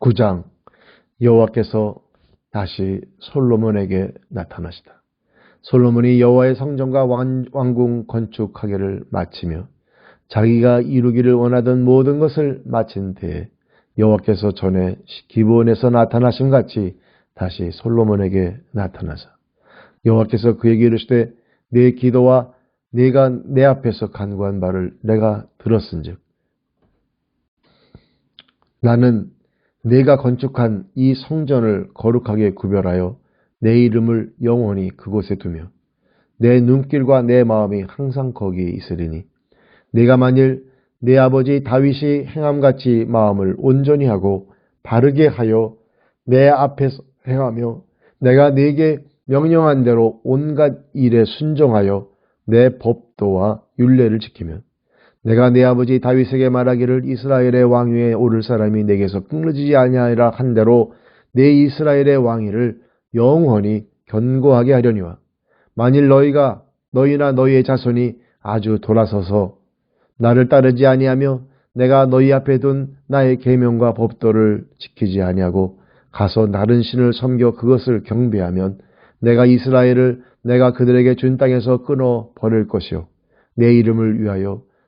9장 여호와께서 다시 솔로몬에게 나타나시다. 솔로몬이 여호와의 성전과 왕궁 건축하기를 마치며 자기가 이루기를 원하던 모든 것을 마친 때에 여호와께서 전에 기본에서 나타나신 같이 다시 솔로몬에게 나타나서 여호와께서 그에게 이르시되 내 기도와 네가 내 앞에서 간구한 바를 내가 들었은즉 나는 내가 건축한 이 성전을 거룩하게 구별하여 내 이름을 영원히 그곳에 두며 내 눈길과 내 마음이 항상 거기에 있으리니 내가 만일 내 아버지 다윗이 행함같이 마음을 온전히 하고 바르게 하여 내 앞에서 행하며 내가 네게 명령한 대로 온갖 일에 순종하여 내 법도와 윤례를 지키면 내가 내 아버지 다윗에게 말하기를 이스라엘의 왕위에 오를 사람이 내게서 끊어지지 아니하리라 한 대로 내 이스라엘의 왕위를 영원히 견고하게 하려니와 만일 너희가 너희나 너희의 자손이 아주 돌아서서 나를 따르지 아니하며 내가 너희 앞에 둔 나의 계명과 법도를 지키지 아니하고 가서 다른 신을 섬겨 그것을 경배하면 내가 이스라엘을 내가 그들에게 준 땅에서 끊어 버릴 것이요. 내 이름을 위하여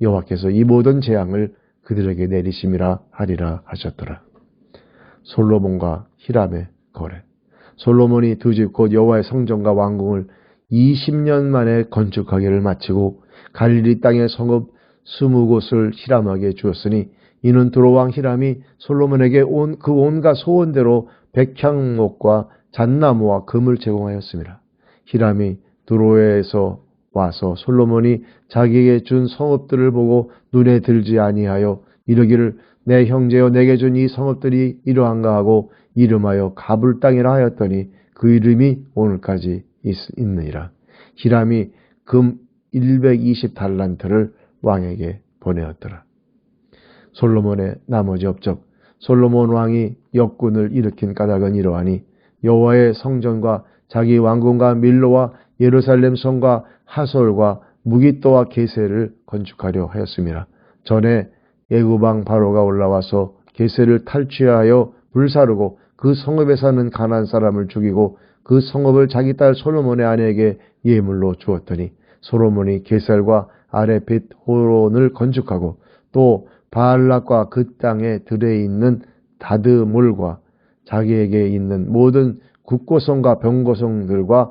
여호와께서 이 모든 재앙을 그들에게 내리심이라 하리라 하셨더라. 솔로몬과 히람의 거래. 솔로몬이 두 집 곧 여호와의 성전과 왕궁을 20년 만에 건축하기를 마치고 갈릴리 땅의 성읍 20곳을 히람에게 주었으니 이는 두로왕 히람이 솔로몬에게 온 그 온갖 소원대로 백향목과 잣나무와 금을 제공하였습니다. 히람이 두로에서 와서 솔로몬이 자기에게 준 성읍들을 보고 눈에 들지 아니하여 이르기를 내 형제여 내게 준 이 성읍들이 이러한가 하고 이름하여 가불 땅이라 하였더니 그 이름이 오늘까지 있, 있느니라. 히람이 금 120 달란트를 왕에게 보내었더라. 솔로몬의 나머지 업적 솔로몬 왕이 역군을 일으킨 까닭은 이러하니 여호와의 성전과 자기 왕궁과 밀로와 예루살렘 성과 하솔과 무기또와 게세를 건축하려 하였습니다. 전에 예구방 바로가 올라와서 게세를 탈취하여 불사르고 그 성읍에 사는 가난 사람을 죽이고 그 성읍을 자기 딸 솔로몬의 아내에게 예물로 주었더니 솔로몬이 게살과 아레핏 호론을 건축하고 또 바알락과 그 땅에 들에 있는 다드물과 자기에게 있는 모든 국고성과 병고성들과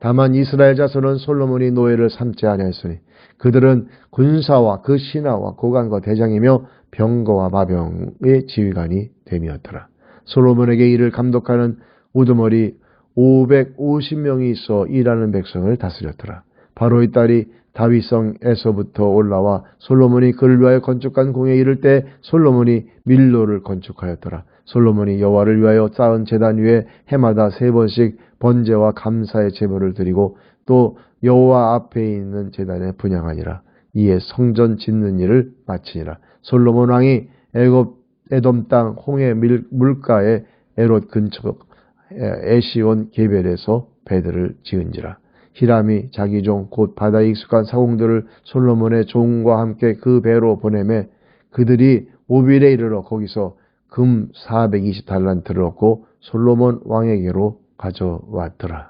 다만 이스라엘 자손은 솔로몬이 노예를 삼지 아니하였으니 그들은 군사와 그 신하와 고관과 대장이며 병거와 마병의 지휘관이 됨이었더라. 솔로몬에게 이를 감독하는 우두머리 550명이 있어 일하는 백성을 다스렸더라. 바로 이 딸이 다윗성에서부터 올라와 솔로몬이 그를 위하여 건축한 공에 이를 때 솔로몬이 밀로를 건축하였더라. 솔로몬이 여호와를 위하여 쌓은 제단 위에 해마다 세 번씩 번제와 감사의 제물을 드리고 또 여호와 앞에 있는 제단에 분양하니라. 이에 성전 짓는 일을 마치니라. 솔로몬 왕이 애굽 에돔 땅 홍해 물가에 에롯 근처 에시온 게벨에서 배들을 지은지라. 히람이 자기 종 곧 바다에 익숙한 사공들을 솔로몬의 종과 함께 그 배로 보내매 그들이 오빌에 이르러 거기서 금 420달란트를 얻고 솔로몬 왕에게로 가져왔더라.